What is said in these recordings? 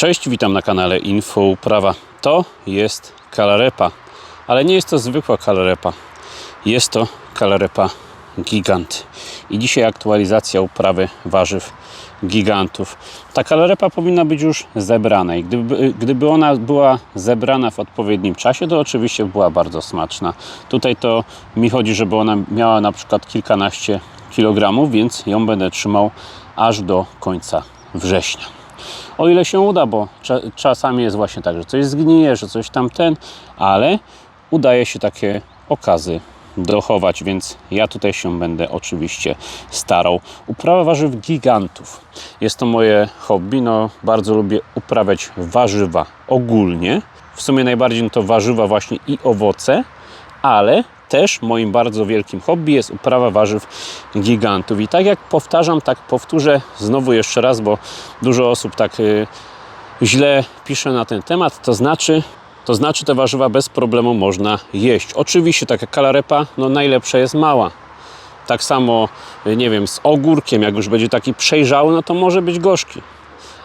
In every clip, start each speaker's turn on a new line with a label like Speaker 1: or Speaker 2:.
Speaker 1: Cześć, witam na kanale Info Uprawa. To jest kalarepa, ale nie jest to zwykła kalarepa. Jest to kalarepa gigant. I dzisiaj aktualizacja uprawy warzyw gigantów. Ta kalarepa powinna być już zebrana i gdyby, gdyby ona była zebrana w odpowiednim czasie, to oczywiście była bardzo smaczna. Tutaj to mi chodzi, żeby ona miała na przykład kilkanaście kilogramów, więc ją będę trzymał aż do końca września. O ile się uda, bo cza czasami jest właśnie tak, że coś zgnije, że coś tamten, ale udaje się takie okazy dochować, więc ja tutaj się będę oczywiście starał. Uprawa warzyw gigantów. Jest to moje hobby, no bardzo lubię uprawiać warzywa ogólnie. W sumie najbardziej to warzywa właśnie i owoce, ale też moim bardzo wielkim hobby jest uprawa warzyw gigantów. I tak jak powtarzam, tak powtórzę znowu jeszcze raz, bo dużo osób tak y, źle pisze na ten temat, to znaczy to znaczy te warzywa bez problemu można jeść. Oczywiście taka kalarepa, no najlepsza jest mała. Tak samo, y, nie wiem, z ogórkiem, jak już będzie taki przejrzały, no to może być gorzki.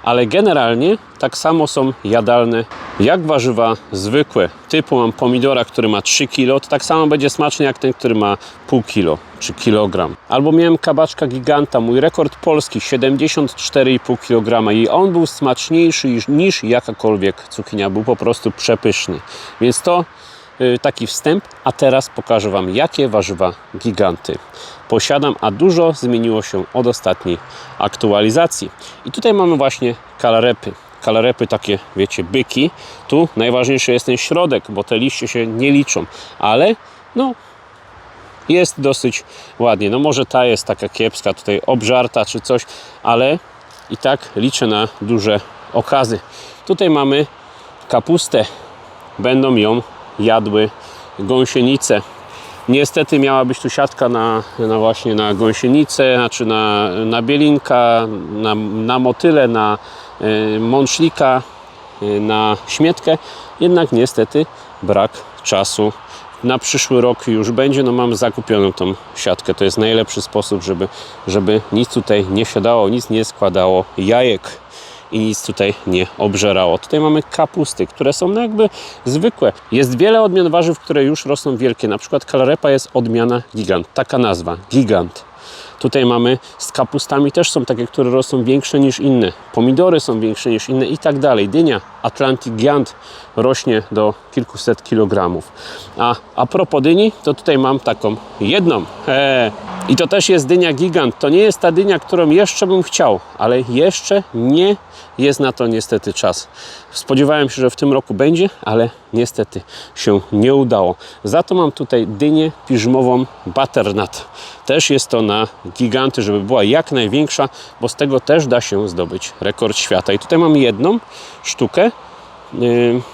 Speaker 1: Ale generalnie tak samo są jadalne jak warzywa zwykłe. Typu mam pomidora, który ma 3 kg, to tak samo będzie smaczny jak ten, który ma pół kilo czy kilogram. Albo miałem kabaczka giganta, mój rekord polski 74,5 kg i on był smaczniejszy niż, jakakolwiek cukinia, był po prostu przepyszny. Więc to taki wstęp, a teraz pokażę Wam, jakie warzywa giganty posiadam, a dużo zmieniło się od ostatniej aktualizacji. I tutaj mamy właśnie kalarepy. Kalarepy takie, wiecie, byki. Tu najważniejszy jest ten środek, bo te liście się nie liczą, ale no jest dosyć ładnie. No może ta jest taka kiepska, tutaj obżarta czy coś, ale i tak liczę na duże okazy. Tutaj mamy kapustę. Będą ją jadły gąsienice. Niestety miała być tu siatka na, na właśnie na gąsienicę, znaczy na, na bielinka, na, na motyle, na y, mączlika, y, na śmietkę. Jednak niestety brak czasu. Na przyszły rok już będzie, no mam zakupioną tą siatkę. To jest najlepszy sposób, żeby, żeby nic tutaj nie siadało, nic nie składało jajek i nic tutaj nie obżerało. Tutaj mamy kapusty, które są no jakby zwykłe. Jest wiele odmian warzyw, które już rosną wielkie. Na przykład kalarepa jest odmiana gigant. Taka nazwa, gigant. Tutaj mamy z kapustami też są takie, które rosną większe niż inne. Pomidory są większe niż inne i tak dalej. Dynia Atlantic Giant rośnie do kilkuset kilogramów. A, a propos dyni, to tutaj mam taką jedną. Eee. I to też jest dynia gigant. To nie jest ta dynia, którą jeszcze bym chciał, ale jeszcze nie jest na to niestety czas. Spodziewałem się, że w tym roku będzie, ale niestety się nie udało. Za to mam tutaj dynię piżmową butternut. Też jest to na giganty, żeby była jak największa, bo z tego też da się zdobyć rekord świata. I tutaj mam jedną sztukę.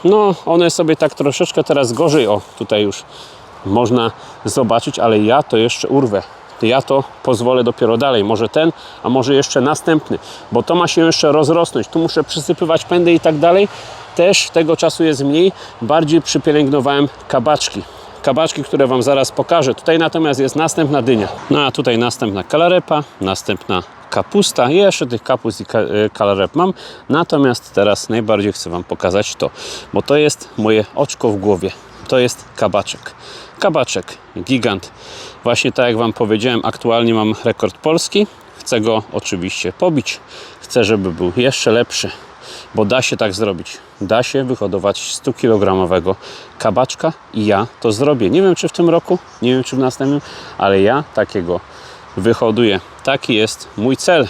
Speaker 1: No, one sobie tak troszeczkę teraz gorzej, o tutaj już można zobaczyć, ale ja to jeszcze urwę ja to pozwolę dopiero dalej. Może ten, a może jeszcze następny, bo to ma się jeszcze rozrosnąć. Tu muszę przysypywać pędy i tak dalej. Też tego czasu jest mniej. Bardziej przypielęgnowałem kabaczki. Kabaczki, które Wam zaraz pokażę. Tutaj natomiast jest następna dynia. No a tutaj następna kalarepa, następna kapusta. Jeszcze tych kapust i kalarep mam. Natomiast teraz najbardziej chcę Wam pokazać to, bo to jest moje oczko w głowie. To jest kabaczek. Kabaczek, gigant. Właśnie tak jak Wam powiedziałem, aktualnie mam rekord polski. Chcę go oczywiście pobić. Chcę, żeby był jeszcze lepszy, bo da się tak zrobić. Da się wyhodować 100 kg kabaczka i ja to zrobię. Nie wiem, czy w tym roku, nie wiem, czy w następnym, ale ja takiego wyhoduję. Taki jest mój cel.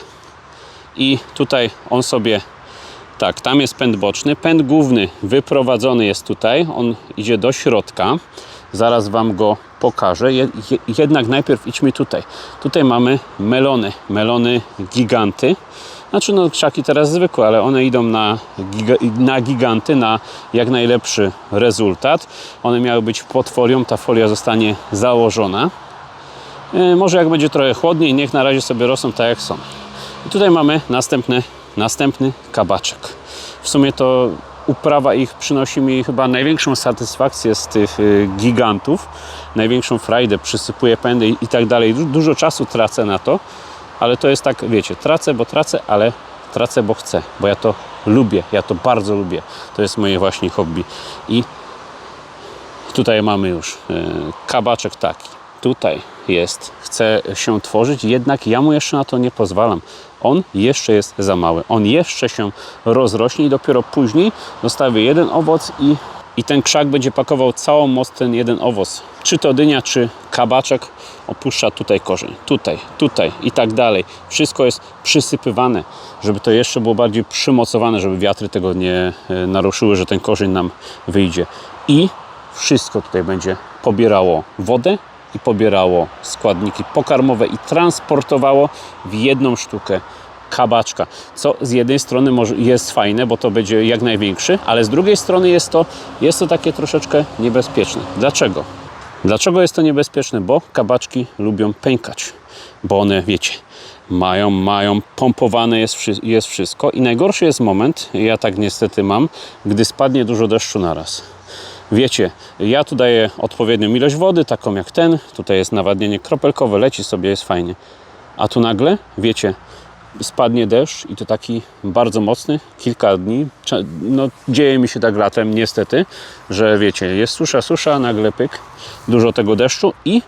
Speaker 1: I tutaj on sobie tak, tam jest pęd boczny. Pęd główny wyprowadzony jest tutaj. On idzie do środka. Zaraz Wam go pokażę. Jednak najpierw idźmy tutaj. Tutaj mamy melony. Melony giganty. Znaczy no krzaki teraz zwykłe, ale one idą na, giga, na giganty, na jak najlepszy rezultat. One miały być pod folią, ta folia zostanie założona. E, może jak będzie trochę chłodniej, niech na razie sobie rosną tak jak są. I tutaj mamy następny, następny kabaczek. W sumie to uprawa ich przynosi mi chyba największą satysfakcję z tych y, gigantów, największą frajdę, przysypuję pędy i tak dalej. Dużo czasu tracę na to, ale to jest tak, wiecie, tracę, bo tracę, ale tracę, bo chcę, bo ja to lubię, ja to bardzo lubię. To jest moje właśnie hobby. I tutaj mamy już e, kabaczek taki. Tutaj jest, chce się tworzyć, jednak ja mu jeszcze na to nie pozwalam. On jeszcze jest za mały. On jeszcze się rozrośnie i dopiero później zostawię jeden owoc i, i ten krzak będzie pakował całą moc ten jeden owoc. Czy to dynia, czy kabaczek opuszcza tutaj korzeń. Tutaj, tutaj i tak dalej. Wszystko jest przysypywane, żeby to jeszcze było bardziej przymocowane, żeby wiatry tego nie e, naruszyły, że ten korzeń nam wyjdzie. I wszystko tutaj będzie pobierało wodę i pobierało składniki pokarmowe i transportowało w jedną sztukę kabaczka. Co z jednej strony jest fajne, bo to będzie jak największy, ale z drugiej strony jest to, jest to takie troszeczkę niebezpieczne. Dlaczego? Dlaczego jest to niebezpieczne? Bo kabaczki lubią pękać, bo one, wiecie, mają, mają, pompowane jest, jest wszystko i najgorszy jest moment, ja tak niestety mam, gdy spadnie dużo deszczu naraz. Wiecie, ja tu daję odpowiednią ilość wody, taką jak ten. Tutaj jest nawadnienie kropelkowe, leci sobie, jest fajnie. A tu nagle, wiecie, spadnie deszcz i to taki bardzo mocny, kilka dni. No, dzieje mi się tak latem, niestety, że wiecie, jest susza, susza, nagle pyk, dużo tego deszczu i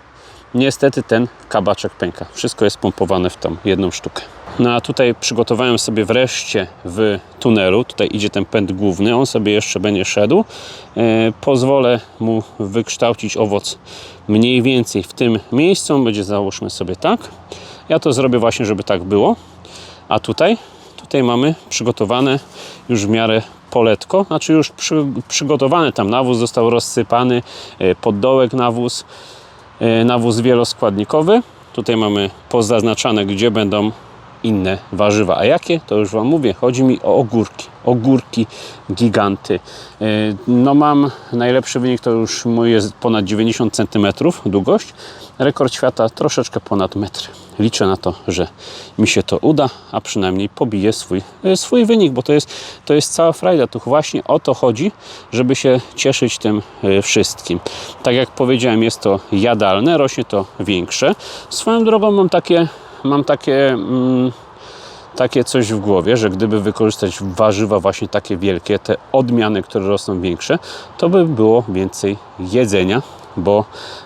Speaker 1: niestety ten kabaczek pęka. Wszystko jest pompowane w tą jedną sztukę. No a tutaj przygotowałem sobie wreszcie w tunelu, tutaj idzie ten pęd główny, on sobie jeszcze będzie szedł. E, pozwolę mu wykształcić owoc mniej więcej w tym miejscu, będzie załóżmy sobie tak. Ja to zrobię właśnie, żeby tak było. A tutaj, tutaj mamy przygotowane już w miarę poletko, znaczy już przy, przygotowane, tam nawóz został rozsypany, e, poddołek nawóz, nawóz wieloskładnikowy. Tutaj mamy pozaznaczane, gdzie będą inne warzywa. A jakie? To już Wam mówię. Chodzi mi o ogórki. Ogórki giganty. E, No mam najlepszy wynik, to już mój jest ponad 90 cm długość. Rekord świata troszeczkę ponad metr. Liczę na to, że mi się to uda, a przynajmniej pobiję swój, e, swój wynik, bo to jest, to jest cała frajda. Tu właśnie o to chodzi, żeby się cieszyć tym e, wszystkim. Tak jak powiedziałem, jest to jadalne, rośnie to większe. Swoją drogą mam takie, mam takie mm, takie coś w głowie, że gdyby wykorzystać warzywa właśnie takie wielkie, te odmiany, które rosną większe, to by było więcej jedzenia, bo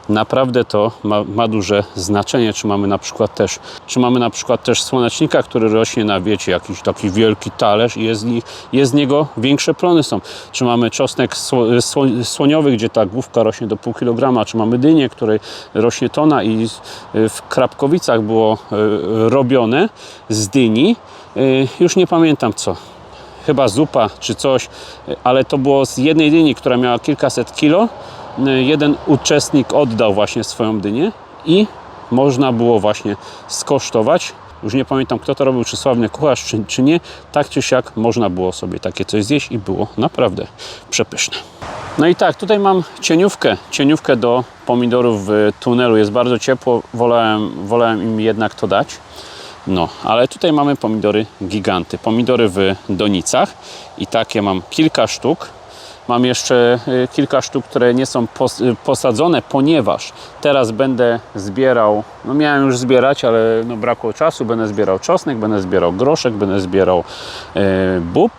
Speaker 1: naprawdę to ma, ma duże znaczenie, czy mamy na przykład też, czy mamy na przykład też słonecznika, który rośnie na wiecie, jakiś taki wielki talerz i jest jest z niego większe plony są. Czy mamy czosnek sło, sło, słoniowy, gdzie ta główka rośnie do pół kilograma, czy mamy dynię, której rośnie tona i w Krapkowicach było y, robione z dyni, y, już nie pamiętam co, chyba zupa czy coś, ale to było z jednej dyni, która miała kilkaset kilo. Jeden uczestnik oddał właśnie swoją dynię i można było właśnie skosztować. Już nie pamiętam kto to robił, czy sławny kucharz, czy, czy nie. Tak czy siak można było sobie takie coś zjeść i było naprawdę przepyszne. No i tak, tutaj mam cieniówkę, cieniówkę do pomidorów w tunelu. Jest bardzo ciepło, wolałem, wolałem im jednak to dać. No, ale tutaj mamy pomidory giganty, pomidory w donicach i takie mam kilka sztuk. Mam jeszcze y, kilka sztuk, które nie są y, posadzone, ponieważ teraz będę zbierał, no miałem już zbierać, ale no brakło czasu, będę zbierał czosnek, będę zbierał groszek, będę zbierał y, bób.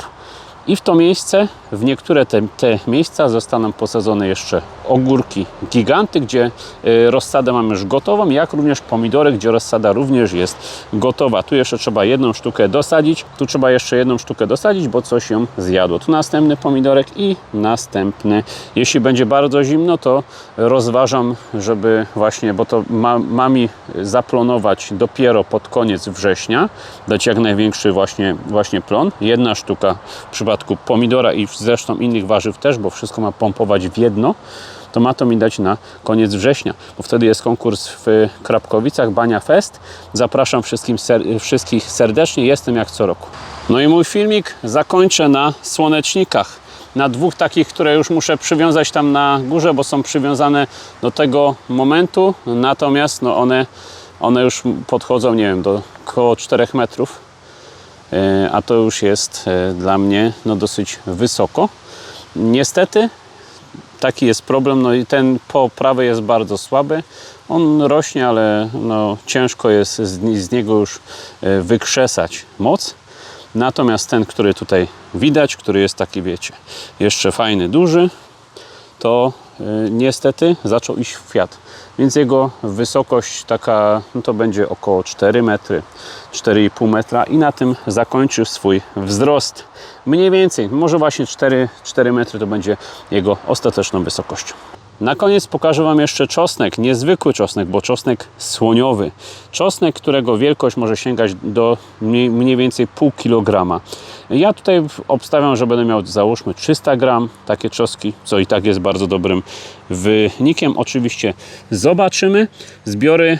Speaker 1: I w to miejsce, w niektóre te, te miejsca zostaną posadzone jeszcze ogórki giganty, gdzie y, rozsadę mam już gotową, jak również pomidory, gdzie rozsada również jest gotowa. Tu jeszcze trzeba jedną sztukę dosadzić, tu trzeba jeszcze jedną sztukę dosadzić, bo coś ją zjadło. Tu następny pomidorek i następny. Jeśli będzie bardzo zimno, to rozważam, żeby właśnie, bo to ma, ma mi zaplonować dopiero pod koniec września, dać jak największy właśnie, właśnie plon. Jedna sztuka w przypadku pomidora i zresztą innych warzyw też, bo wszystko ma pompować w jedno, to ma to mi dać na koniec września, bo wtedy jest konkurs w Krapkowicach, Bania Fest. Zapraszam wszystkim ser, wszystkich serdecznie, jestem jak co roku. No i mój filmik zakończę na słonecznikach. Na dwóch takich, które już muszę przywiązać tam na górze, bo są przywiązane do tego momentu. Natomiast no one, one już podchodzą, nie wiem, do około 4 metrów. E, a to już jest e, dla mnie no, dosyć wysoko. Niestety taki jest problem, no i ten po prawej jest bardzo słaby. On rośnie, ale no, ciężko jest z, z niego już e, wykrzesać moc. Natomiast ten, który tutaj widać, który jest taki, wiecie, jeszcze fajny, duży, to niestety zaczął iść w kwiat. Więc jego wysokość taka, no to będzie około 4 metry, 4,5 metra i na tym zakończył swój wzrost. Mniej więcej, może właśnie 4, 4 metry to będzie jego ostateczną wysokością. Na koniec pokażę Wam jeszcze czosnek, niezwykły czosnek, bo czosnek słoniowy. Czosnek, którego wielkość może sięgać do mniej, więcej pół kilograma. Ja tutaj obstawiam, że będę miał załóżmy 300 gram takie czoski, co i tak jest bardzo dobrym wynikiem. Oczywiście zobaczymy. Zbiory,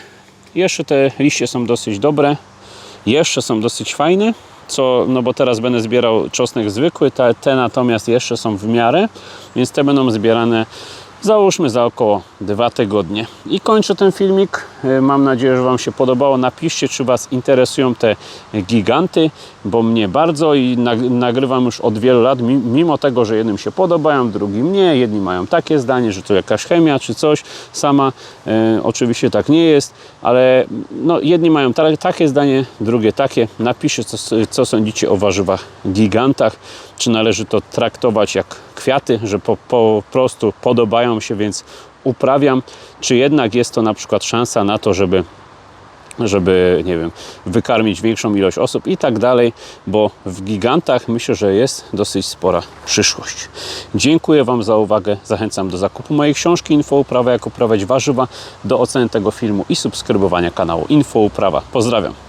Speaker 1: jeszcze te liście są dosyć dobre, jeszcze są dosyć fajne. Co, no bo teraz będę zbierał czosnek zwykły, te, te natomiast jeszcze są w miarę, więc te będą zbierane załóżmy za około dwa tygodnie. I kończę ten filmik. E, Mam nadzieję, że Wam się podobało. Napiszcie, czy Was interesują te giganty, bo mnie bardzo i nag- nagrywam już od wielu lat, mi- mimo tego, że jednym się podobają, drugim nie. Jedni mają takie zdanie, że to jakaś chemia czy coś. Sama e, oczywiście tak nie jest, ale no, jedni mają ta- takie zdanie, drugie takie. Napiszcie, co, co sądzicie o warzywach gigantach. Czy należy to traktować jak kwiaty, że po, po prostu podobają się, więc uprawiam, czy jednak jest to na przykład szansa na to, żeby żeby, nie wiem, wykarmić większą ilość osób i tak dalej, bo w gigantach myślę, że jest dosyć spora przyszłość. Dziękuję Wam za uwagę. Zachęcam do zakupu mojej książki Info Uprawa, jak uprawiać warzywa, do oceny tego filmu i subskrybowania kanału Info Uprawa. Pozdrawiam.